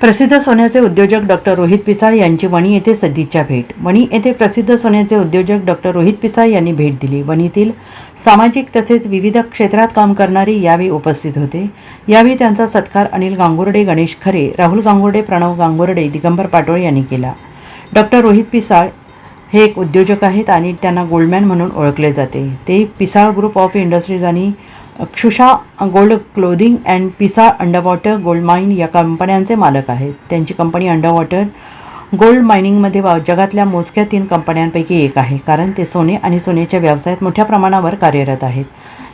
प्रसिद्ध सोन्याचे उद्योजक डॉक्टर रोहित पिसाळ यांची वणी येथे सदिच्छा भेट. वणी येथे प्रसिद्ध सोन्याचे उद्योजक डॉक्टर रोहित पिसाळ यांनी भेट दिली. वणीतील सामाजिक तसेच विविध क्षेत्रात काम करणारे यावेळी उपस्थित होते. यावेळी त्यांचा सत्कार अनिल गांगुर्डे गणेश खरे राहुल गांगुर्डे प्रणव गांगुर्डे दिगंबर पाटोळे यांनी केला. डॉक्टर रोहित पिसाळ हे एक उद्योजक आहेत आणि त्यांना गोल्डमॅन म्हणून ओळखले जाते. ते पिसाळ ग्रुप ऑफ इंडस्ट्रीज आणि क्षुषा गोल्ड क्लोदिंग अँड पिसा अंडरवॉटर गोल्ड माईन या कंपन्यांचे मालक आहेत. त्यांची कंपनी अंडरवॉटर गोल्ड मायनिंगमध्ये वा- जगातल्या मोजक्या तीन कंपन्यांपैकी एक आहे. कारण ते सोने आणि सोन्याच्या व्यवसायात मोठ्या प्रमाणावर कार्यरत आहेत.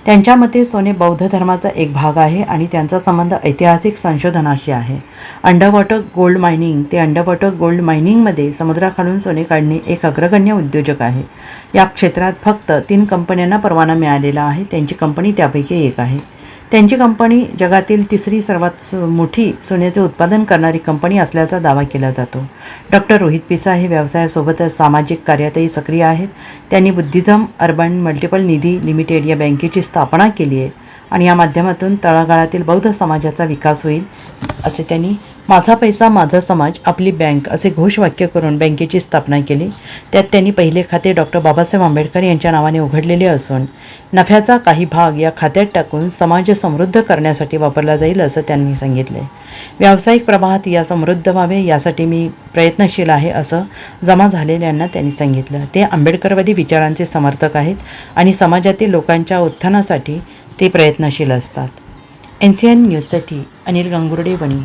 त्यांच्या मते सोने बौद्ध धर्माचा एक भाग आहे आणि त्यांचा संबंध ऐतिहासिक संशोधनाशी आहे. अंडरवॉटर गोल्ड मायनिंग ते अंडरवॉटर गोल्ड मायनिंगमध्ये समुद्राखालून सोने काढणे एक अग्रगण्य उद्योजक आहे. या क्षेत्रात फक्त तीन कंपन्यांना परवाना मिळालेला आहे. त्यांची कंपनी त्यापैकी एक आहे. त्यांची कंपनी जगातील तिसरी सर्वात मोठी सोन्याचे उत्पादन करणारी कंपनी असल्याचा दावा केला जातो. डॉक्टर रोहित पिसा हे व्यवसायासोबतच सामाजिक कार्यातही सक्रिय आहेत. त्यांनी बुद्धिझम अर्बन मल्टिपल निधी लिमिटेड या बँकेची स्थापना केली आहे आणि या माध्यमातून तळागाळातील बौद्ध समाजाचा विकास होईल असे त्यांनी माझा पैसा माझा समाज आपली बँक असे घोषवाक्य करून बँकेची स्थापना केली. त्यात त्यांनी पहिले खाते डॉक्टर बाबासाहेब आंबेडकर यांच्या नावाने उघडलेले असून नफ्याचा काही भाग या खात्यात टाकून समाज समृद्ध करण्यासाठी वापरला जाईल असं त्यांनी सांगितले. व्यावसायिक प्रवाहात या समृद्ध व्हावे यासाठी मी प्रयत्नशील आहे असं जमा झालेल्यांना त्यांनी सांगितलं. ते आंबेडकरवादी विचारांचे समर्थक आहेत आणि समाजातील लोकांच्या उत्थानासाठी ते प्रयत्नशील असतात. एन सी एन न्यूजसाठी अनिल गंगुर्डे बणी